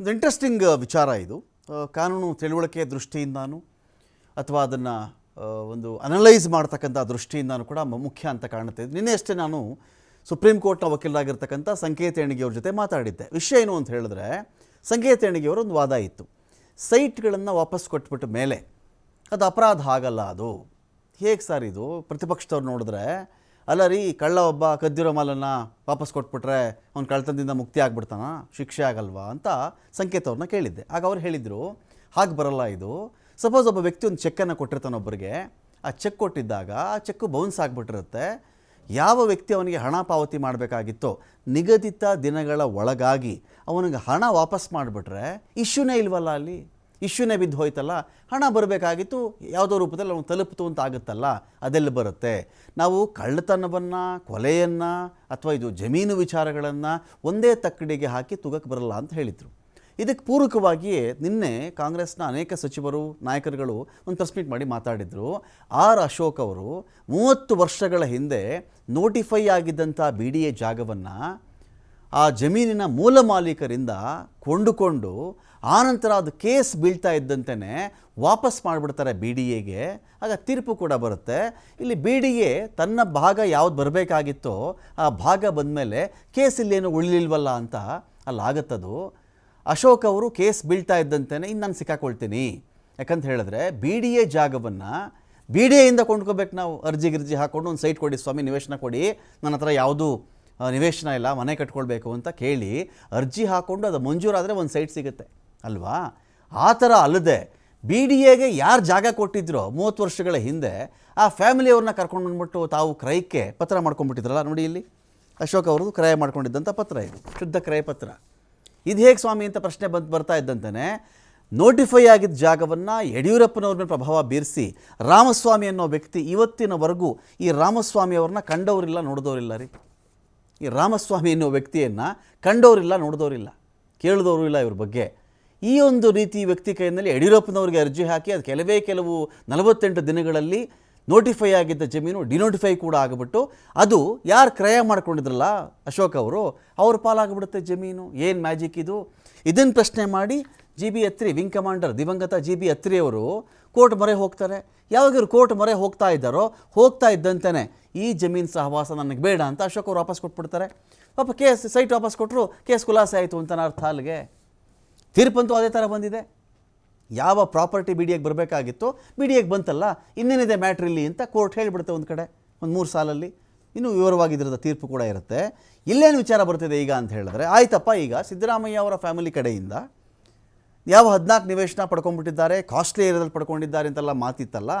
ಒಂದು ಇಂಟ್ರೆಸ್ಟಿಂಗ್ ವಿಚಾರ ಇದು. ಕಾನೂನು ತಿಳುವಳಿಕೆ ದೃಷ್ಟಿಯಿಂದಾನು ಅಥವಾ ಅದನ್ನು ಒಂದು ಅನಲೈಸ್ ಮಾಡ್ತಕ್ಕಂಥ ದೃಷ್ಟಿಯಿಂದಾನು ಕೂಡ ಮುಖ್ಯ ಅಂತ ಕಾಣುತ್ತೆ. ನಿನ್ನೆ ಅಷ್ಟೇ ನಾನು ಸುಪ್ರೀಂ ಕೋರ್ಟ್ನ ವಕೀಲರಾಗಿರ್ತಕ್ಕಂಥ ಸಂಕೇತ ಎಣಿಗೆಯವ್ರ ಜೊತೆ ಮಾತಾಡಿದ್ದೆ. ವಿಷಯ ಏನು ಅಂತ ಹೇಳಿದ್ರೆ, ಸಂಕೇತ ಎಣಿಗೆಯವರ ಒಂದು ವಾದ ಇತ್ತು. ಸೈಟ್ಗಳನ್ನು ವಾಪಸ್ ಕೊಟ್ಬಿಟ್ಟು ಮೇಲೆ, ಅದು ಅಪರಾಧ ಆಗಲ್ಲ ಅದು. ಹೇಗೆ ಸರ್ ಇದು? ಪ್ರತಿಪಕ್ಷದವ್ರು ನೋಡಿದ್ರೆ ಅಲ್ಲ ರೀ ಕಳ್ಳ ಒಬ್ಬ ಕದ್ದಿರೋ ಮಾಲನ್ನ ವಾಪಸ್ ಕೊಟ್ಬಿಟ್ರೆ ಅವ್ನು ಕಳ್ತನದಿಂದ ಮುಕ್ತಿ ಆಗ್ಬಿಡ್ತಾನ? ಶಿಕ್ಷೆ ಆಗಲ್ವಾ ಅಂತ ಸಂಕೇತವ್ರನ್ನ ಕೇಳಿದ್ದೆ. ಆಗ ಅವ್ರು ಹೇಳಿದರು, ಹಾಗೆ ಬರಲ್ಲ ಇದು. ಸಪೋಸ್ ಒಬ್ಬ ವ್ಯಕ್ತಿ ಒಂದು ಚೆಕ್ಕನ್ನು ಕೊಟ್ಟಿರ್ತಾನೆ ಒಬ್ಬರಿಗೆ ಆ ಚೆಕ್ ಕೊಟ್ಟಿದ್ದಾಗ ಆ ಚೆಕ್ಕು ಬೌನ್ಸ್ ಆಗಿಬಿಟ್ಟಿರುತ್ತೆ. ಯಾವ ವ್ಯಕ್ತಿ ಅವನಿಗೆ ಹಣ ಪಾವತಿ ಮಾಡಬೇಕಾಗಿತ್ತೋ, ನಿಗದಿತ ದಿನಗಳ ಒಳಗಾಗಿ ಅವನಿಗೆ ಹಣ ವಾಪಸ್ ಮಾಡಿಬಿಟ್ರೆ ಇಶ್ಯೂನೇ ಇಲ್ವಲ್ಲ ಅಲ್ಲಿ? ಇಶ್ಯೂನೇ ಬಿದ್ದು ಹೋಯ್ತಲ್ಲ, ಹಣ ಬರಬೇಕಾಗಿತ್ತು, ಯಾವುದೋ ರೂಪದಲ್ಲಿ ಅವನು ತಲುಪಿತು ಅಂತ ಆಗುತ್ತಲ್ಲ, ಅದೆಲ್ಲ ಬರುತ್ತೆ? ನಾವು ಕಳ್ಳತನವನ್ನು, ಕೊಲೆಯನ್ನು, ಅಥವಾ ಇದು ಜಮೀನು ವಿಚಾರಗಳನ್ನು ಒಂದೇ ತಕ್ಕಡಿಗೆ ಹಾಕಿ ತುಗಕ್ಕೆ ಬರಲ್ಲ ಅಂತ ಹೇಳಿದರು. ಇದಕ್ಕೆ ಪೂರಕವಾಗಿಯೇ ನಿನ್ನೆ ಕಾಂಗ್ರೆಸ್ನ ಅನೇಕ ಸಚಿವರು, ನಾಯಕರುಗಳು ಒಂದು ಪ್ರೆಸ್ ಮೀಟ್ ಮಾಡಿ ಮಾತಾಡಿದರು. ಆರ್ ಅಶೋಕ್ ಅವರು ಮೂವತ್ತು ವರ್ಷಗಳ ಹಿಂದೆ ನೋಟಿಫೈ ಆಗಿದ್ದಂಥ ಬಿ ಡಿ ಎ ಜಾಗವನ್ನು ಆ ಜಮೀನಿನ ಮೂಲ ಮಾಲೀಕರಿಂದ ಕೊಂಡುಕೊಂಡು ಆನಂತರ ಅದು ಕೇಸ್ ಬೀಳ್ತಾ ಇದ್ದಂತೆಯೇ ವಾಪಸ್ ಮಾಡಿಬಿಡ್ತಾರೆ ಬಿ ಡಿ ಎಗೆ. ಆಗ ತೀರ್ಪು ಕೂಡ ಬರುತ್ತೆ. ಇಲ್ಲಿ ಬಿ ಡಿ ಎ ತನ್ನ ಭಾಗ ಯಾವ್ದು ಬರಬೇಕಾಗಿತ್ತೋ ಆ ಭಾಗ ಬಂದಮೇಲೆ ಕೇಸ್ ಇಲ್ಲೇನು ಉಳಿಲಿಲ್ವಲ್ಲ ಅಂತ ಅಲ್ಲಾಗತ್ತದು ಅಶೋಕ್ ಅವರು ಕೇಸ್ ಬೀಳ್ತಾ ಇದ್ದಂತೆಯೇ ಇನ್ನು ನಾನು ಸಿಕ್ಕಾಕೊಳ್ತೀನಿ. ಯಾಕಂತ ಹೇಳಿದ್ರೆ ಬಿ ಡಿ ಎ ಜಾಗವನ್ನು ಬಿ ಡಿ ಎಯಿಂದ ಕೊಂಡ್ಕೋಬೇಕು ನಾವು. ಅರ್ಜಿ ಗಿರ್ಜಿ ಹಾಕ್ಕೊಂಡು ಒಂದು ಸೈಟ್ ಕೊಡಿ ಸ್ವಾಮಿ, ನಿವೇಶನ ಕೊಡಿ. ನನ್ನ ಹತ್ರ ಯಾವುದು ನಿವೇಶನ ಇಲ್ಲ, ಮನೆ ಕಟ್ಕೊಳ್ಬೇಕು ಅಂತ ಕೇಳಿ ಅರ್ಜಿ ಹಾಕ್ಕೊಂಡು ಅದು ಮಂಜೂರಾದರೆ ಒಂದು ಸೈಟ್ ಸಿಗುತ್ತೆ. ಅಲ್ವಾ? ಆ ಥರ ಅಲ್ಲದೆ ಬಿ ಡಿ ಎಗೆ ಯಾರು ಜಾಗ ಕೊಟ್ಟಿದ್ರೋ ಮೂವತ್ತು ವರ್ಷಗಳ ಹಿಂದೆ ಆ ಫ್ಯಾಮಿಲಿಯವ್ರನ್ನ ಕರ್ಕೊಂಡು ಬಂದ್ಬಿಟ್ಟು ತಾವು ಕ್ರಯಕ್ಕೆ ಪತ್ರ ಮಾಡ್ಕೊಂಡ್ಬಿಟ್ಟಿದ್ರಲ್ಲ, ನೋಡಿ ಇಲ್ಲಿ. ಅಶೋಕ್ ಅವ್ರದ್ದು ಕ್ರಯ ಮಾಡ್ಕೊಂಡಿದ್ದಂಥ ಪತ್ರ ಇದು, ಶುದ್ಧ ಕ್ರಯ ಪತ್ರ. ಇದು ಹೇಗೆ ಸ್ವಾಮಿ ಅಂತ ಪ್ರಶ್ನೆ ಬಂದು ಬರ್ತಾ ಇದ್ದಂತೆ ನೋಟಿಫೈ ಆಗಿದ್ದ ಜಾಗವನ್ನು ಯಡಿಯೂರಪ್ಪನವ್ರ ಮೇಲೆ ಪ್ರಭಾವ ಬೀರಿಸಿ ರಾಮಸ್ವಾಮಿ ಅನ್ನೋ ವ್ಯಕ್ತಿ ಇವತ್ತಿನವರೆಗೂ ಈ ರಾಮಸ್ವಾಮಿ ಅವ್ರನ್ನ ಕಂಡವರಿಲ್ಲ, ನೋಡಿದವರಿಲ್ಲ ರೀ. ಈ ರಾಮಸ್ವಾಮಿ ಅನ್ನೋ ವ್ಯಕ್ತಿಯನ್ನು ಕಂಡವರಿಲ್ಲ, ನೋಡಿದವರಿಲ್ಲ. ಕೇಳಿದವರು ಇಲ್ಲ ಇವ್ರ ಬಗ್ಗೆ. ಈ ಒಂದು ರೀತಿ ವ್ಯಕ್ತಿ ಕೈಯಲ್ಲಿ ಯಡಿಯೂರಪ್ಪನವ್ರಿಗೆ ಅರ್ಜಿ ಹಾಕಿ ಅದು ಕೆಲವೇ ಕೆಲವು ನಲವತ್ತೆಂಟು ದಿನಗಳಲ್ಲಿ ನೋಟಿಫೈ ಆಗಿದ್ದ ಜಮೀನು ಡಿನೋಟಿಫೈ ಕೂಡ ಆಗಿಬಿಟ್ಟು ಅದು ಯಾರು ಕ್ರಯ ಮಾಡ್ಕೊಂಡಿದ್ರಲ್ಲ ಅಶೋಕ್ ಅವರು, ಅವ್ರ ಪಾಲಾಗಿಬಿಡುತ್ತೆ ಜಮೀನು. ಏನು ಮ್ಯಾಜಿಕ್ ಇದು? ಇದನ್ನು ಪ್ರಶ್ನೆ ಮಾಡಿ G B Atri wing commander ದಿವಂಗತ ಜಿ ಬಿ ಅತ್ರಿಯವರು ಕೋರ್ಟ್ ಮೊರೆ ಹೋಗ್ತಾರೆ. ಯಾವಾಗ ಕೋರ್ಟ್ ಮೊರೆ ಹೋಗ್ತಾ ಇದ್ದಾರೋ, ಹೋಗ್ತಾ ಇದ್ದಂತೆಯೇ ಈ ಜಮೀನು ಸಹವಾಸ ನನಗೆ ಬೇಡ ಅಂತ ಅಶೋಕ್ ಅವರು ವಾಪಸ್ ಕೊಟ್ಬಿಡ್ತಾರೆ. ಪಾಪ ಕೇಸ್ ಸೈಟ್ ವಾಪಸ್ ಕೊಟ್ಟರು ಕೇಸ್ ಖುಲಾಸೆ ಆಯಿತು ಅಂತ ಅರ್ಥ ಅಲ್ಲಿಗೆ ತೀರ್ಪಂತೂ ಅದೇ ಥರ ಬಂದಿದೆ. ಯಾವ ಪ್ರಾಪರ್ಟಿ ಬಿ ಡಿ ಎಗೆ ಬರಬೇಕಾಗಿತ್ತು ಬಿ ಡಿ ಎಗೆ ಬಂತಲ್ಲ, ಇನ್ನೇನಿದೆ ಮ್ಯಾಟ್ರ್ ಇಲ್ಲಿ ಅಂತ ಕೋರ್ಟ್ ಹೇಳಿಬಿಡುತ್ತೆ ಒಂದು ಕಡೆ, ಒಂದು ಮೂರು ಸಾಲಲ್ಲಿ. ಇನ್ನೂ ವಿವರವಾಗಿ ಇದರದ ತೀರ್ಪು ಕೂಡ ಇರುತ್ತೆ. ಇಲ್ಲೇನು ವಿಚಾರ ಬರ್ತಿದೆ ಈಗ ಅಂತ ಹೇಳಿದ್ರೆ, ಆಯ್ತಪ್ಪ ಈಗ ಸಿದ್ದರಾಮಯ್ಯ ಅವರ ಫ್ಯಾಮಿಲಿ ಕಡೆಯಿಂದ ಯಾವ ಹದಿನಾಲ್ಕು ನಿವೇಶನ ಪಡ್ಕೊಂಡ್ಬಿಟ್ಟಿದ್ದಾರೆ, ಕಾಸ್ಟ್ಲಿ ಏರಿಯಾದಲ್ಲಿ ಪಡ್ಕೊಂಡಿದ್ದಾರೆ ಅಂತೆಲ್ಲ ಮಾತಿತ್ತಲ್ಲ,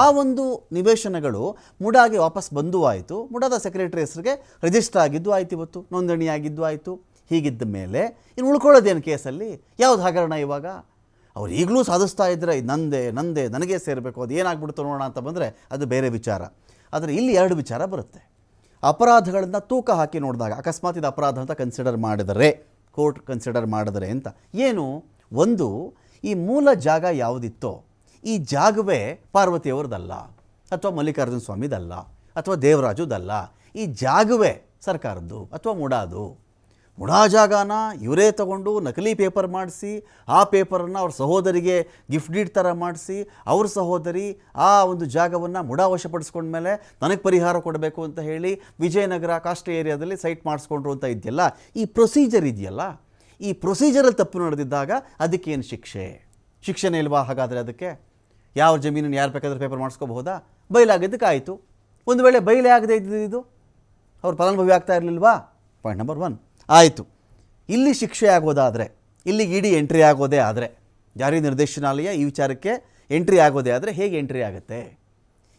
ಆ ಒಂದು ನಿವೇಶನಗಳು ಮುಡಾಗಿ ವಾಪಸ್ ಬಂದು ಆಯಿತು. ಮುಡಾದ ಸೆಕ್ರೆಟರಿ ಹೆಸರಿಗೆ ರಿಜಿಸ್ಟರ್ ಆಗಿದ್ದು ಆಯ್ತು ಇವತ್ತು ನೋಂದಣಿ ಆಗಿದ್ದು ಆಯಿತು. ಹೀಗಿದ್ದ ಮೇಲೆ ಇನ್ನು ಉಳ್ಕೊಳ್ಳೋದೇನು ಕೇಸಲ್ಲಿ? ಯಾವ್ದು ಹಗರಣ ಇವಾಗ? ಅವ್ರು ಈಗಲೂ ಸಾಧಿಸ್ತಾ ಇದ್ದರೆ ಇದು ನಂದೇ ನಂದೇ, ನನಗೆ ಸೇರಬೇಕು, ಅದು ಏನಾಗ್ಬಿಡ್ತು ನೋಡೋಣ ಅಂತ ಬಂದರೆ ಅದು ಬೇರೆ ವಿಚಾರ. ಆದರೆ ಇಲ್ಲಿ ಎರಡು ವಿಚಾರ ಬರುತ್ತೆ. ಅಪರಾಧಗಳನ್ನು ತೂಕ ಹಾಕಿ ನೋಡಿದಾಗ, ಅಕಸ್ಮಾತ್ ಇದು ಅಪರಾಧ ಅಂತ ಕನ್ಸಿಡರ್ ಮಾಡಿದರೆ ಕೋರ್ಟ್ ಕನ್ಸಿಡರ್ ಮಾಡಿದರೆ ಅಂತ, ಏನು? ಒಂದು, ಈ ಮೂಲ ಜಾಗ ಯಾವುದಿತ್ತೋ, ಈ ಜಾಗವೇ ಪಾರ್ವತಿಯವರದಲ್ಲ, ಅಥವಾ ಮಲ್ಲಿಕಾರ್ಜುನ ಸ್ವಾಮಿದಲ್ಲ, ಅಥವಾ ದೇವರಾಜುದಲ್ಲ, ಈ ಜಾಗವೇ ಸರ್ಕಾರದ್ದು, ಅಥವಾ ಮುಡಾದು. ಮುಡಾ ಜಾಗನ ಇವರೇ ತಗೊಂಡು ನಕಲಿ ಪೇಪರ್ ಮಾಡಿಸಿ, ಆ ಪೇಪರನ್ನು ಅವ್ರ ಸಹೋದರಿಗೆ ಗಿಫ್ಟ್ ಡೀಡ್ ಥರ ಮಾಡಿಸಿ, ಅವ್ರ ಸಹೋದರಿ ಆ ಒಂದು ಜಾಗವನ್ನು ಮುಡಾ ವಶಪಡಿಸ್ಕೊಂಡ್ಮೇಲೆ ನನಗೆ ಪರಿಹಾರ ಕೊಡಬೇಕು ಅಂತ ಹೇಳಿ ವಿಜಯನಗರ ಕಾಸ್ಟ್ ಏರಿಯಾದಲ್ಲಿ ಸೈಟ್ ಮಾಡಿಸ್ಕೊಂಡ್ರು ಅಂತ ಇದೆಯಲ್ಲ, ಈ ಪ್ರೊಸೀಜರ್ ಇದೆಯಲ್ಲ, ಈ ಪ್ರೊಸೀಜರಲ್ಲಿ ತಪ್ಪು ನಡೆದಿದ್ದಾಗ ಅದಕ್ಕೇನು ಶಿಕ್ಷೆ? ಶಿಕ್ಷೆನೇ ಇಲ್ವಾ ಹಾಗಾದರೆ ಅದಕ್ಕೆ? ಯಾವ ಜಮೀನನ್ನು ಯಾರು ಬೇಕಾದರೂ ಪೇಪರ್ ಮಾಡಿಸ್ಕೋಬಹುದಾ? ಬಯಲಾಗಿದ್ದಕ್ಕೆ ಆಯಿತು. ಒಂದು ವೇಳೆ ಬಯಲೇ ಆಗದೆ ಇದ್ದಿದ್ದು ಅವ್ರು ಫಲಾನುಭವಿ ಆಗ್ತಾ ಇರಲಿಲ್ವಾ? Point number one. ಆಯಿತು. ಇಲ್ಲಿ ಶಿಕ್ಷೆ ಆಗೋದಾದರೆ ಇಲ್ಲಿಗೆ ಇಡೀ ಎಂಟ್ರಿ ಆಗೋದೇ ಆದರೆ, ಜಾರಿ ನಿರ್ದೇಶನಾಲಯ ಈ ವಿಚಾರಕ್ಕೆ ಎಂಟ್ರಿ ಆಗೋದೇ ಆದರೆ ಹೇಗೆ ಎಂಟ್ರಿ ಆಗುತ್ತೆ?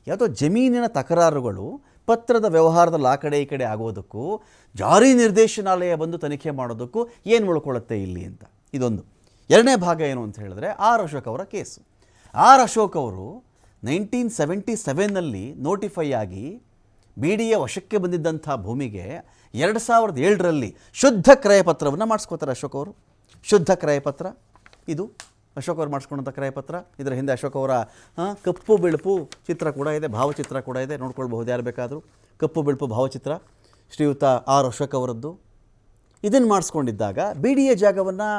ಯಾವುದೋ ಜಮೀನಿನ ತಕರಾರುಗಳು ಪತ್ರದ ವ್ಯವಹಾರದಲ್ಲಿ ಆ ಕಡೆ ಈ ಕಡೆ ಆಗೋದಕ್ಕೂ, ಜಾರಿ ನಿರ್ದೇಶನಾಲಯ ಬಂದು ತನಿಖೆ ಮಾಡೋದಕ್ಕೂ ಏನು ಉಳ್ಕೊಳ್ಳುತ್ತೆ ಇಲ್ಲಿ ಅಂತ. ಇದೊಂದು. ಎರಡನೇ ಭಾಗ ಏನು ಅಂತ ಹೇಳಿದ್ರೆ ಆರ್ ಅಶೋಕ್ ಅವರ ಕೇಸು. ಆರ್ ಅಶೋಕ್ ಅವರು ನೈನ್ಟೀನ್ ಸೆವೆಂಟಿ ಸೆವೆನ್ನಲ್ಲಿ ನೋಟಿಫೈ ಆಗಿ ಬಿ ಡಿ ಎ ವಶಕ್ಕೆ ಬಂದಿದ್ದಂಥ ಭೂಮಿಗೆ ಎರಡು ಸಾವಿರದ ಏಳರಲ್ಲಿ ಶುದ್ಧ ಕ್ರಯಪತ್ರವನ್ನು ಮಾಡಿಸ್ಕೋತಾರೆ ಅಶೋಕ್ ಅವರು. ಶುದ್ಧ ಕ್ರಯಪತ್ರ. ಇದು ಅಶೋಕ್ ಅವರು ಮಾಡಿಸ್ಕೊಂಡಂಥ ಕ್ರಯಪತ್ರ. ಇದರ ಹಿಂದೆ ಅಶೋಕ್ ಅವರ ಕಪ್ಪು ಬಿಳುಪು ಚಿತ್ರ ಕೂಡ ಇದೆ, ಭಾವಚಿತ್ರ ಕೂಡ ಇದೆ. ನೋಡ್ಕೊಳ್ಬಹುದು ಯಾರು ಬೇಕಾದರೂ. ಕಪ್ಪು ಬಿಳುಪು ಭಾವಚಿತ್ರ, ಶ್ರೀಯುತ ಆರ್ ಅಶೋಕ್ ಅವರದ್ದು. ಇದನ್ನು ಮಾಡಿಸ್ಕೊಂಡಿದ್ದಾಗ ಬಿ ಡಿ ಎ ಜಾಗವನ್ನು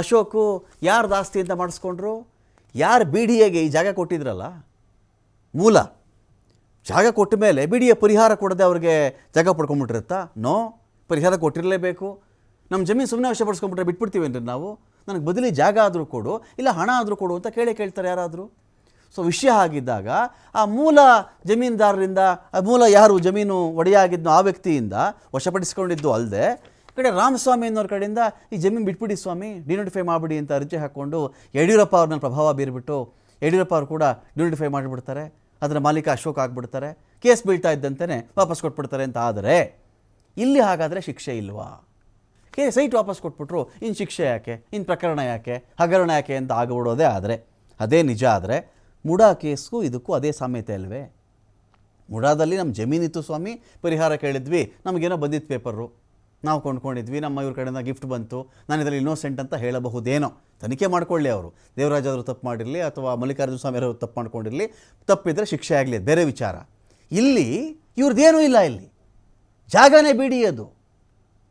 ಅಶೋಕು ಯಾರ್ದು ದಾಸ್ತಿಯಿಂದ ಮಾಡಿಸ್ಕೊಂಡ್ರು? ಯಾರು ಬಿ ಡಿ ಎಗೆ ಈ ಜಾಗ ಕೊಟ್ಟಿದ್ರಲ್ಲ? ಮೂಲ. ಜಾಗ ಕೊಟ್ಟ ಮೇಲೆ ಬಿ ಡಿ ಪರಿಹಾರ ಕೊಡದೆ ಅವ್ರಿಗೆ ಜಾಗ ಪಡ್ಕೊಂಬಿಟ್ಟಿರುತ್ತಾ? ನೋ, ಪರಿಹಾರ ಕೊಟ್ಟಿರಲೇಬೇಕು. ನಮ್ಮ ಜಮೀನು ಸುಮ್ಮನೆ ವಶಪಡಿಸ್ಕೊಂಬಿಟ್ರೆ ಬಿಟ್ಬಿಡ್ತೀವೇನ್ರಿ ನಾವು? ನನಗೆ ಬದಲಿ ಜಾಗ ಆದರೂ ಕೊಡು, ಇಲ್ಲ ಹಣ ಆದರೂ ಕೊಡು ಅಂತ ಕೇಳಿ ಕೇಳ್ತಾರೆ ಯಾರಾದರೂ? ಸೊ ವಿಷಯ ಆಗಿದ್ದಾಗ ಆ ಮೂಲ ಜಮೀನ್ದಾರರಿಂದ, ಆ ಮೂಲ ಯಾರು ಜಮೀನು ಒಡೆಯಾಗಿದ್ನೋ ಆ ವ್ಯಕ್ತಿಯಿಂದ, ವಶಪಡಿಸ್ಕೊಂಡಿದ್ದು ಅಲ್ಲದೆ ಕಡೆ ರಾಮಸ್ವಾಮಿ ಅನ್ನೋರ ಕಡೆಯಿಂದ ಈ ಜಮೀನು ಬಿಟ್ಬಿಡಿ ಸ್ವಾಮಿ, ಡಿನೋಟಿಫೈ ಮಾಡಿಬಿಡಿ ಅಂತ ಅರ್ಜಿ ಹಾಕ್ಕೊಂಡು ಯಡಿಯೂರಪ್ಪ ಅವ್ರನ್ನ ಪ್ರಭಾವ ಬೀರಿಬಿಟ್ಟು ಯಡಿಯೂರಪ್ಪ ಅವರು ಕೂಡ ಡಿನೋಟಿಫೈ ಮಾಡಿಬಿಡ್ತಾರೆ. ಅದರ ಮಾಲೀಕ ಅಶೋಕ್ ಆಗಿಬಿಡ್ತಾರೆ, ಕೇಸ್ ಬೀಳ್ತಾ ಇದ್ದಂತೆಯೇ ವಾಪಸ್ ಕೊಟ್ಬಿಡ್ತಾರೆ ಅಂತ ಆದರೆ, ಇಲ್ಲಿ ಹಾಗಾದರೆ ಶಿಕ್ಷೆ ಇಲ್ವಾ? ಕೇ ಸೈಟ್ ವಾಪಸ್ ಕೊಟ್ಬಿಟ್ರು ಇನ್ನು ಶಿಕ್ಷೆ ಯಾಕೆ? ಇನ್ನು ಪ್ರಕರಣ ಯಾಕೆ? ಹಗರಣ ಯಾಕೆ ಅಂತ ಆಗಿಬಿಡೋದೇ ಆದರೆ, ಅದೇ ನಿಜ ಆದರೆ, ಮುಡಾ ಕೇಸ್ಗೂ ಇದಕ್ಕೂ ಅದೇ ಸಾಮ್ಯತೆ ಅಲ್ವೇ? ಮುಡಾದಲ್ಲಿ ನಮ್ಮ ಜಮೀನಿತ್ತು ಸ್ವಾಮಿ, ಪರಿಹಾರ ಕೇಳಿದ್ವಿ, ನಮಗೇನೋ ಬಂದಿತ್ತು ಪೇಪರು. ನಾವು ಕೊಂಡ್ಕೊಂಡಿದ್ವಿ, ನಮ್ಮ ಇವ್ರ ಕಡೆಯಿಂದ ಗಿಫ್ಟ್ ಬಂತು, ನಾನು ಇದರಲ್ಲಿ ಇನ್ನೋಸೆಂಟ್ ಅಂತ ಹೇಳಬಹುದೇನೋ. ತನಿಖೆ ಮಾಡಿಕೊಳ್ಳಿ ಅವರು. ದೇವರಾಜ್ ಅವರು ತಪ್ಪು ಮಾಡಿರಲಿ ಅಥವಾ ಮಲ್ಲಿಕಾರ್ಜುನ ಸ್ವಾಮಿ ಅವರು ತಪ್ಪು ಮಾಡ್ಕೊಂಡಿರಲಿ, ತಪ್ಪಿದರೆ ಶಿಕ್ಷೆ ಆಗಲಿ ಬೇರೆ ವಿಚಾರ. ಇಲ್ಲಿ ಇವ್ರದ್ದೇನೂ ಇಲ್ಲ ಇಲ್ಲಿ. ಜಾಗನೇ ಬಿಡಿ ಅದು.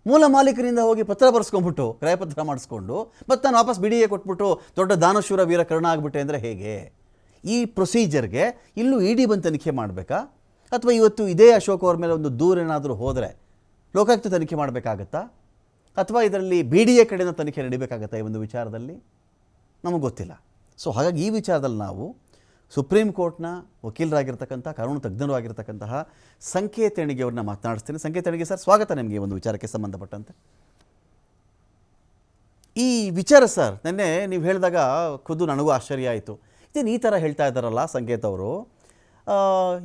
ಮೂಲ ಮಾಲೀಕರಿಂದ ಹೋಗಿ ಪತ್ರ ಬರೆಸ್ಕೊಂಡ್ಬಿಟ್ಟು, ಕ್ರಯಪತ್ರ ಮಾಡಿಸ್ಕೊಂಡು, ಮತ್ತು ನಾನು ವಾಪಸ್ ಬಿಡಿಯೇ ಕೊಟ್ಬಿಟ್ಟು ದೊಡ್ಡ ದಾನಶೂರ ವೀರ ಕರ್ಣ ಆಗಿಬಿಟ್ಟೆ ಅಂದರೆ ಹೇಗೆ? ಈ ಪ್ರೊಸೀಜರ್ಗೆ ಇಲ್ಲೂ ಇಡಿ ಬಂದು ತನಿಖೆ ಮಾಡಬೇಕಾ? ಅಥವಾ ಇವತ್ತು ಇದೇ ಅಶೋಕ್ ಅವ್ರ ಮೇಲೆ ಒಂದು ದೂರ ಏನಾದರೂ ಹೋದರೆ ಲೋಕಾಯುಕ್ತ ತನಿಖೆ ಮಾಡಬೇಕಾಗತ್ತಾ? ಅಥವಾ ಇದರಲ್ಲಿ ಬಿ ಡಿ ಎ ಕಡೆಯಿಂದ ತನಿಖೆ ನಡೀಬೇಕಾಗತ್ತಾ ಈ ಒಂದು ವಿಚಾರದಲ್ಲಿ? ನಮಗೆ ಗೊತ್ತಿಲ್ಲ. ಸೊ ಹಾಗಾಗಿ ಈ ವಿಚಾರದಲ್ಲಿ ನಾವು ಸುಪ್ರೀಂ ಕೋರ್ಟ್ನ ವಕೀಲರಾಗಿರ್ತಕ್ಕಂಥ, ಕಾನೂನು ತಜ್ಞರು ಆಗಿರ್ತಕ್ಕಂತಹ ಸಂಕೇತ ಅವ್ರನ್ನ ಮಾತನಾಡಿಸ್ತೀನಿ. ಸಂಕೇತ ಸರ್, ಸ್ವಾಗತ ನಿಮಗೆ ಒಂದು ವಿಚಾರಕ್ಕೆ ಸಂಬಂಧಪಟ್ಟಂತೆ. ಈ ವಿಚಾರ ಸರ್, ನಿನ್ನೆ ನೀವು ಹೇಳಿದಾಗ ಖುದ್ದು ನನಗೂ ಆಶ್ಚರ್ಯ ಆಯಿತು. ಇದೇನು ಈ ಥರ ಹೇಳ್ತಾ ಇದ್ದಾರಲ್ಲ ಸಂಕೇತ ಅವರು?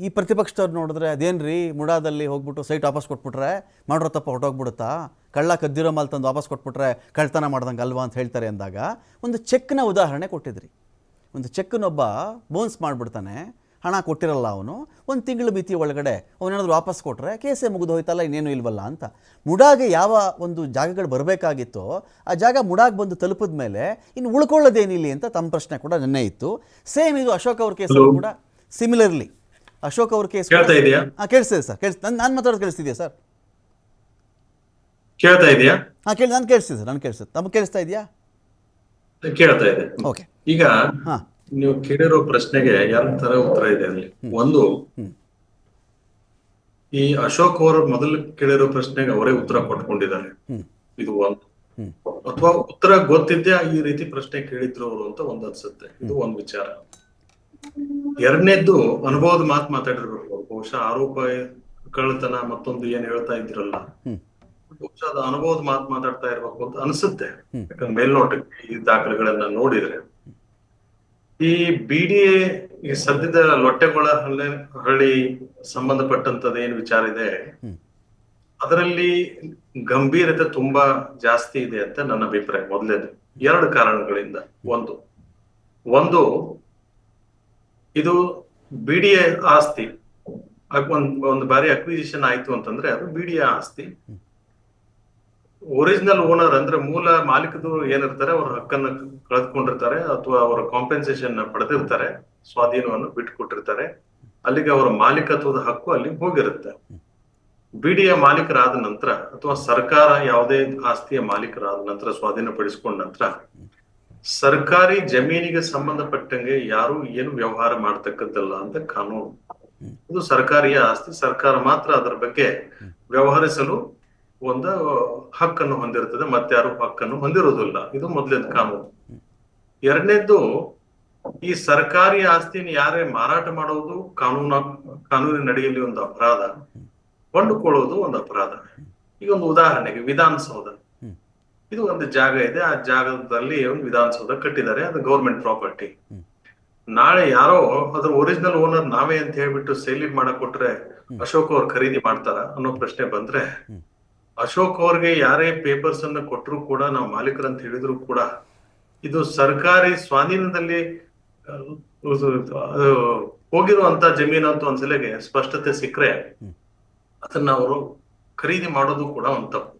ಈ ಪ್ರತಿಪಕ್ಷದವ್ರು ನೋಡಿದ್ರೆ ಅದೇನು ರೀ ಮುಡಾದಲ್ಲಿ ಹೋಗ್ಬಿಟ್ಟು ಸೈಟ್ ವಾಪಸ್ ಕೊಟ್ಬಿಟ್ರೆ ಮಾಡಿರೋ ತಪ್ಪ ಹೊಟ್ಟೋಗ್ಬಿಡುತ್ತಾ ಕಳ್ಳ ಕದ್ದಿರೋ ಮಾಲ್ ತಂದು ವಾಪಸ್ ಕೊಟ್ಬಿಟ್ರೆ ಕಳ್ತನ ಮಾಡ್ದಂಗೆ ಅಲ್ವಾ ಅಂತ ಹೇಳ್ತಾರೆ ಅಂದಾಗ ಒಂದು ಚೆಕ್ನ ಉದಾಹರಣೆ ಕೊಟ್ಟಿದ್ರಿ. ಒಂದು ಚೆಕ್ನೊಬ್ಬ ಬೋನ್ಸ್ ಮಾಡಿಬಿಡ್ತಾನೆ ಹಣ ಕೊಟ್ಟಿರಲ್ಲ ಅವನು ಒಂದು ತಿಂಗಳು ಮಿತಿ ಒಳಗಡೆ ಅವನೇನಾದ್ರು ವಾಪಸ್ ಕೊಟ್ಟರೆ ಕೇಸೇ ಮುಗಿದು ಹೋಯ್ತಲ್ಲ ಇನ್ನೇನು ಇಲ್ವಲ್ಲ ಅಂತ. ಮುಡಾಗೆ ಯಾವ ಒಂದು ಜಾಗಗಳು ಬರಬೇಕಾಗಿತ್ತೋ ಆ ಜಾಗ ಮುಡಾಗೆ ಬಂದು ತಲುಪಿದ ಮೇಲೆ ಇನ್ನು ಉಳ್ಕೊಳ್ಳೋದೇನಿಲ್ಲ ಅಂತ ತಮ್ಮ ಪ್ರಶ್ನೆ ಕೂಡ ನೆನ್ನೆ ಇತ್ತು. ಸೇಮ್ ಇದು ಅಶೋಕ್ ಅವ್ರ ಕೇಸಲ್ಲೂ ಕೂಡ ಸಿಮಿಲರ್ಲಿ ಅಶೋಕ್ ಅವ್ರ ಕೇಸ್ ಕೇಳ್ತಾ ಇದೆಯಾ? ಹಾಂ ಕೇಳಿಸ್ತಿದೆ ಸರ್ ಕೇಳಿಸ್ ನಾನು ಮಾತಾಡೋದು ಕೇಳಿಸ್ತಿದ್ಯಾ ಸರ್ ಕೇಳ್ತಾ ಇದೆಯಾ? ಹಾಂ ಕೇಳಿ ನಾನು ಕೇಳ್ತೀನಿ ಸರ್ ನಾನು ಕೇಳಿಸ್ತದೆ ತಮಗೆ ಕೇಳಿಸ್ತಾ ಇದೆಯಾ? ಕೇಳ್ತಾ ಇದೆ. ಓಕೆ ಈಗ ನೀವು ಕೇಳಿರೋ ಪ್ರಶ್ನೆಗೆ ಎರಡು ತರ ಉತ್ತರ ಇದೆ ಅಲ್ಲಿ? ಒಂದು. ಈ ಅಶೋಕ್ ಅವರು ಮೊದಲು ಕೇಳಿರೋ ಪ್ರಶ್ನೆಗೆ ಅವರೇ ಉತ್ತರ ಕೊಟ್ಕೊಂಡಿದ್ದಾರೆ. ಇದು ಒಂದು. ಅಥವಾ ಉತ್ತರ ಗೊತ್ತಿದ್ದೆ ಈ ರೀತಿ ಪ್ರಶ್ನೆ ಕೇಳಿದ್ರು ಅವರು ಅಂತ ಒಂದ್ ಅನ್ಸುತ್ತೆ. ಇದು ಒಂದ್ ವಿಚಾರ. ಎರಡನೇದ್ದು ಅನುಭವದ ಮಾತು ಮಾತಾಡಿರ್ಬೇಕು ಬಹುಶಃ ಆರೋಪ ಕಳ್ಳತನ ಮತ್ತೊಂದು ಏನ್ ಹೇಳ್ತಾ ಇದ್ರಲ್ಲ ಬಹುಶಃ ಅದು ಅನುಭವದ ಮಾತು ಮಾತಾಡ್ತಾ ಇರ್ಬೇಕು ಅಂತ ಅನ್ಸುತ್ತೆ. ಯಾಕಂದ್ರೆ ಮೇಲ್ನೋಟಕ್ಕೆ ಈ ದಾಖಲೆಗಳನ್ನ ನೋಡಿದ್ರೆ. ಈ ಬಿಡಿಎ ಈ ಸದ್ಯದ ಲೊಟ್ಟೆಗೊಳ ಹಳ್ಳಿ ಹಳ್ಳಿ ಸಂಬಂಧಪಟ್ಟಂತದ ಏನ್ ವಿಚಾರ ಇದೆ ಅದರಲ್ಲಿ ಗಂಭೀರತೆ ತುಂಬಾ ಜಾಸ್ತಿ ಇದೆ ಅಂತ ನನ್ನ ಅಭಿಪ್ರಾಯ ಮೊದಲೇದು. ಎರಡು ಕಾರಣಗಳಿಂದ. ಒಂದು ಒಂದು ಇದು ಬಿಡಿಎ ಆಸ್ತಿ. ಅಕ್- ಒಂದ್, ಒಂದು ಬಾರಿ ಅಕ್ವಿಸಿಷನ್ ಆಯ್ತು ಅಂತಂದ್ರೆ ಅದು ಬಿಡಿಎ ಆಸ್ತಿ. ಒರಿಜಿನಲ್ ಓನರ್ ಅಂದ್ರೆ ಮೂಲ ಮಾಲೀಕರು ಏನಿರ್ತಾರೆ, ಅವ್ರ ಹಕ್ಕನ್ನ ಕಳೆದುಕೊಂಡಿರ್ತಾರೆ ಅಥವಾ ಅವರ ಕಾಂಪೆನ್ಸೇಷನ್ ಪಡೆದಿರ್ತಾರೆ, ಸ್ವಾಧೀನವನ್ನು ಬಿಟ್ಟುಕೊಟ್ಟಿರ್ತಾರೆ ಅಲ್ಲಿಗೆ ಅವರ ಮಾಲೀಕತ್ವದ ಹಕ್ಕು ಅಲ್ಲಿ ಹೋಗಿರುತ್ತೆ. ಬಿಡಿಯ ಮಾಲೀಕರಾದ ನಂತರ ಅಥವಾ ಸರ್ಕಾರ ಯಾವುದೇ ಆಸ್ತಿಯ ಮಾಲೀಕರಾದ ನಂತರ ಸ್ವಾಧೀನಪಡಿಸಿಕೊಂಡ ನಂತರ ಸರ್ಕಾರಿ ಜಮೀನಿಗೆ ಸಂಬಂಧಪಟ್ಟಂಗೆ ಯಾರು ಏನು ವ್ಯವಹಾರ ಮಾಡ್ತಕ್ಕದ್ದಲ್ಲ ಅಂತ ಕಾನೂನು. ಇದು ಸರ್ಕಾರಿಯ ಆಸ್ತಿ, ಸರ್ಕಾರ ಮಾತ್ರ ಅದರ ಬಗ್ಗೆ ವ್ಯವಹರಿಸಲು ಒಂದು ಹಕ್ಕನ್ನು ಹೊಂದಿರುತ್ತದೆ ಮತ್ತಾರು ಹಕ್ಕನ್ನು ಹೊಂದಿರುವುದಿಲ್ಲ. ಇದು ಮೊದಲನೇದು ಕಾನೂನು. ಎರಡನೇದ್ದು, ಈ ಸರ್ಕಾರಿ ಆಸ್ತಿನ ಯಾರೇ ಮಾರಾಟ ಮಾಡುವುದು ಕಾನೂನು, ಕಾನೂನಿನ ಅಡಿಯಲ್ಲಿ ಒಂದು ಅಪರಾಧ. ಕೊಂಡುಕೊಳ್ಳುವುದು ಒಂದು ಅಪರಾಧ. ಈಗ ಒಂದು ಉದಾಹರಣೆಗೆ ವಿಧಾನಸೌಧ. ಇದು ಒಂದು ಜಾಗ ಇದೆ. ಆ ಜಾಗದಲ್ಲಿ ಒಂದು ವಿಧಾನಸೌಧ ಕಟ್ಟಿದ್ದಾರೆ. ಅದು ಗೌರ್ಮೆಂಟ್ ಪ್ರಾಪರ್ಟಿ ನಾಳೆ ಯಾರೋ ಅದ್ರ ಒರಿಜಿನಲ್ ಓನರ್ ನಾವೇ ಅಂತ ಹೇಳ್ಬಿಟ್ಟು ಸೇಲಿಂಗ್ ಮಾಡಕ್ ಕೊಟ್ರೆ ಅಶೋಕ್ ಅವ್ರು ಖರೀದಿ ಮಾಡ್ತಾರ ಅನ್ನೋ ಪ್ರಶ್ನೆ ಬಂದ್ರೆ ಅಶೋಕ್ ಅವ್ರಿಗೆ ಯಾರೇ ಪೇಪರ್ಸ್ ಅನ್ನ ಕೊಟ್ಟರು ಕೂಡ ನಾವು ಮಾಲೀಕರು ಅಂತ ಹೇಳಿದ್ರು ಕೂಡ ಇದು ಸರ್ಕಾರಿ ಸ್ವಾಧೀನದಲ್ಲಿ ಹೋಗಿರುವಂತ ಜಮೀನು ಅಂತ ಒಂದ್ಸಲಿಗೆ ಸ್ಪಷ್ಟತೆ ಸಿಕ್ಕರೆ ಅದನ್ನ ಅವರು ಖರೀದಿ ಮಾಡೋದು ಕೂಡ ಒಂದು ತಪ್ಪು.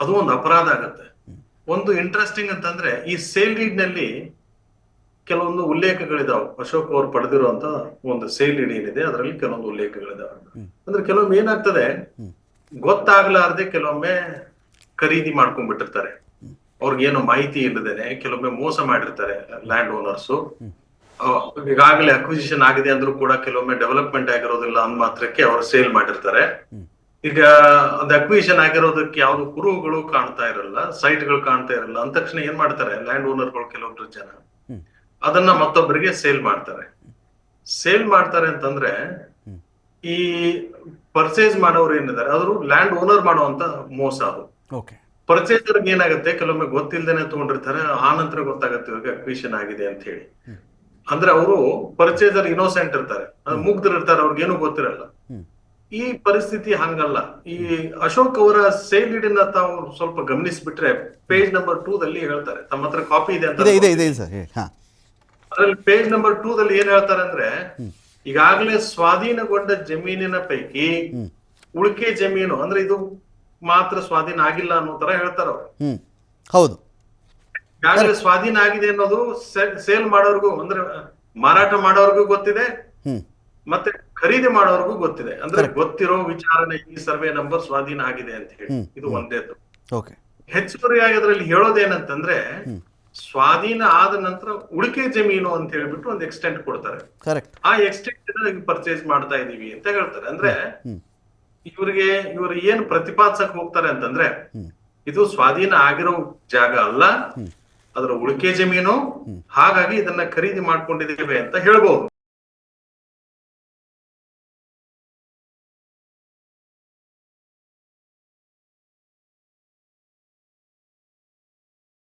ಅದು ಒಂದು ಅಪರಾಧ ಆಗತ್ತೆ. ಒಂದು ಇಂಟ್ರೆಸ್ಟಿಂಗ್ ಅಂತಂದ್ರೆ ಈ ಸೇಲ್ ಡೀಡ್ನಲ್ಲಿ ಕೆಲವೊಂದು ಉಲ್ಲೇಖಗಳಿದಾವೆ. ಅಶೋಕ್ ಅವರು ಪಡೆದಿರುವಂತ ಒಂದು ಸೇಲ್ ಡೀಡ್ ಏನಿದೆ ಅದರಲ್ಲಿ ಕೆಲವೊಂದು ಉಲ್ಲೇಖಗಳಿದಾವೆ. ಅಂದ್ರೆ ಕೆಲವೊಮ್ಮೆ ಏನಾಗ್ತದೆ. ಗೊತ್ತಾಗ್ಲಾರ್ದೆ ಕೆಲವೊಮ್ಮೆ ಖರೀದಿ ಮಾಡ್ಕೊಂಡ್ಬಿಟ್ಟಿರ್ತಾರೆ. ಅವ್ರಿಗೇನು ಮಾಹಿತಿ ಇಲ್ಲದೇನೆ ಕೆಲವೊಮ್ಮೆ ಮೋಸ ಮಾಡಿರ್ತಾರೆ ಲ್ಯಾಂಡ್ ಓನರ್ಸ್ ಈಗಾಗಲೇ ಅಕ್ವಿಸಿಷನ್ ಆಗಿದೆ ಅಂದ್ರೂ ಕೂಡ ಕೆಲವೊಮ್ಮೆ ಡೆವಲಪ್ಮೆಂಟ್ ಆಗಿರೋದಿಲ್ಲ ಅಂದ್ ಮಾತ್ರಕ್ಕೆ ಅವ್ರು ಸೇಲ್ ಮಾಡಿರ್ತಾರೆ. ಈಗ ಒಂದು ಅಕ್ವಿಷನ್ ಆಗಿರೋದಕ್ಕೆ ಯಾವ್ದು ಕುರುಹುಗಳು ಕಾಣ್ತಾ ಇರಲ್ಲ ಸೈಟ್ಗಳು ಕಾಣ್ತಾ ಇರಲ್ಲ ಅಂದ ತಕ್ಷಣ ಏನ್ ಮಾಡ್ತಾರೆ? ಲ್ಯಾಂಡ್ ಓನರ್ಗಳು ಕೆಲವೊಬ್ರು ಜನ ಅದನ್ನ ಮತ್ತೊಬ್ಬರಿಗೆ ಸೇಲ್ ಮಾಡ್ತಾರೆ. ಸೇಲ್ ಮಾಡ್ತಾರೆ ಅಂತಂದ್ರೆ ಈ ಪರ್ಚೇಸ್ ಮಾಡೋರು ಏನಿದ್ದಾರೆ? ಅವರು ಲ್ಯಾಂಡ್ ಓನರ್ ಮಾಡುವಂತ ಮೋಸ ಅದು. ಓಕೆ ಪರ್ಚೇಸರ್ ಏನಾಗುತ್ತೆ? ಕೆಲವೊಮ್ಮೆ ಗೊತ್ತಿಲ್ಲದೇನೆ ತಗೊಂಡಿರ್ತಾರೆ ಆ ನಂತರ ಗೊತ್ತಾಗುತ್ತೆ ಇವಾಗ ಅಕ್ವಿಷನ್ ಆಗಿದೆ ಅಂತ ಹೇಳಿ. ಅಂದ್ರೆ ಅವರು ಪರ್ಚೇಸರ್ ಇನೋಸೆಂಟ್ ಇರ್ತಾರೆ. ಮುಗ್ದಿರ್ತಾರೆ ಅವ್ರಿಗೇನು ಗೊತ್ತಿರಲ್ಲ. ಈ ಪರಿಸ್ಥಿತಿ ಹಂಗಲ್ಲ. ಈ ಅಶೋಕ್ ಅವರ ಸೇಲ್ ಇಡಿನ ತಾವು ಸ್ವಲ್ಪ ಗಮನಿಸ್ಬಿಟ್ರೆ ಪೇಜ್ ನಂಬರ್ ಟೂ ದಲ್ಲಿ ಹೇಳ್ತಾರೆ. ತಮ್ಮ ಹತ್ರ ಕಾಪಿ ಇದೆ ಅಂತ ಅದ್ರಲ್ಲಿ ಪೇಜ್ ನಂಬರ್ ಟೂ ದಲ್ಲಿ ಏನ್ ಹೇಳ್ತಾರೆ ಅಂದ್ರೆ ಈಗಾಗಲೇ ಸ್ವಾಧೀನಗೊಂಡ ಜಮೀನಿನ ಪೈಕಿ. ಉಳಿಕೆ ಜಮೀನು ಅಂದ್ರೆ ಇದು ಮಾತ್ರ ಸ್ವಾಧೀನ ಆಗಿಲ್ಲ ಅನ್ನೋ ತರ ಹೇಳ್ತಾರ ಅವ್ರು. ಹೌದು. ಈಗಾಗಲೇ ಸ್ವಾಧೀನ ಆಗಿದೆ ಅನ್ನೋದು ಸೇಲ್ ಮಾಡೋರ್ಗು ಅಂದ್ರೆ ಮಾರಾಟ ಮಾಡೋರ್ಗು ಗೊತ್ತಿದೆ. ಮತ್ತೆ ಖರೀದಿ ಮಾಡೋರ್ಗೂ ಗೊತ್ತಿದೆ. ಅಂದ್ರೆ ಗೊತ್ತಿರೋ ವಿಚಾರಣೆ ಈ ಸರ್ವೆ ನಂಬರ್ ಸ್ವಾಧೀನ ಆಗಿದೆ ಅಂತ ಹೇಳಿ. ಇದು ಒಂದೇದು ಹೆಚ್ಚುವರಿಯಾಗಿ ಅದರಲ್ಲಿ ಹೇಳೋದೇನಂತಂದ್ರೆ ಸ್ವಾಧೀನ ಆದ ನಂತರ ಉಳಿಕೆ ಜಮೀನು ಅಂತ ಹೇಳ್ಬಿಟ್ಟು ಒಂದು ಎಕ್ಸ್ಟೆಂಟ್ ಕೊಡ್ತಾರೆ. ಆ ಎಕ್ಸ್ಟೆಂಟ್ ಪರ್ಚೇಸ್ ಮಾಡ್ತಾ ಇದೀವಿ ಅಂತ ಹೇಳ್ತಾರೆ. ಅಂದ್ರೆ ಇವರಿಗೆ ಇವ್ರಿಗೆ ಇವ್ರು ಏನ್ ಪ್ರತಿಪಾದಿಸಕ್ ಹೋಗ್ತಾರೆ ಅಂತಂದ್ರೆ ಇದು ಸ್ವಾಧೀನ ಆಗಿರೋ ಜಾಗ ಅಲ್ಲ. ಅದರ ಉಳಿಕೆ ಜಮೀನು. ಹಾಗಾಗಿ ಇದನ್ನ ಖರೀದಿ ಮಾಡ್ಕೊಂಡಿದ್ದೇವೆ ಅಂತ ಹೇಳ್ಬಹುದು